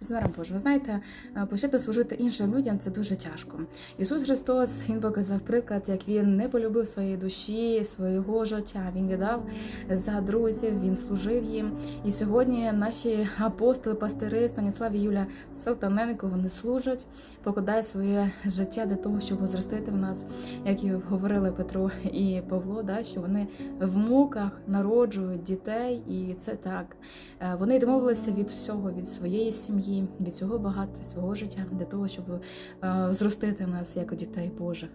З миром ви знаєте, е, почати служити іншим людям це дуже тяжко. Ісус Христос Він показав приклад, як він не полюбив своєї душі, свого життя. Він віддав за друзів, він служив їм. І сьогодні наші апостоли, пастири Станіслав і Юля Салтаненко вони служать, покладають своє життя для того, щоб зростити в нас, як і говорили Петро і Павло, да, що вони в муках народжують дітей, і це так. Е, Вони домовилися від всього, від своєї сім'ї, від цього багатства, свого життя для того, щоб е, зростити нас як дітей Божих.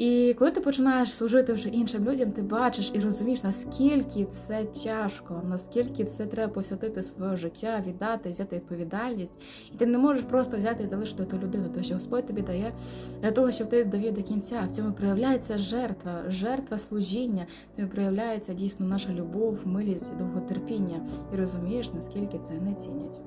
І коли ти починаєш служити вже іншим людям, ти бачиш і розумієш, наскільки це тяжко, наскільки це треба посвятити своє життя, віддати, взяти відповідальність. І ти не можеш просто взяти і залишити ту людину, тому що Господь тобі дає для того, щоб ти довів до кінця. В цьому проявляється жертва, жертва служіння. В цьому проявляється дійсно наша любов, милість, довготерпіння. І розумієш, наскільки це не цінять.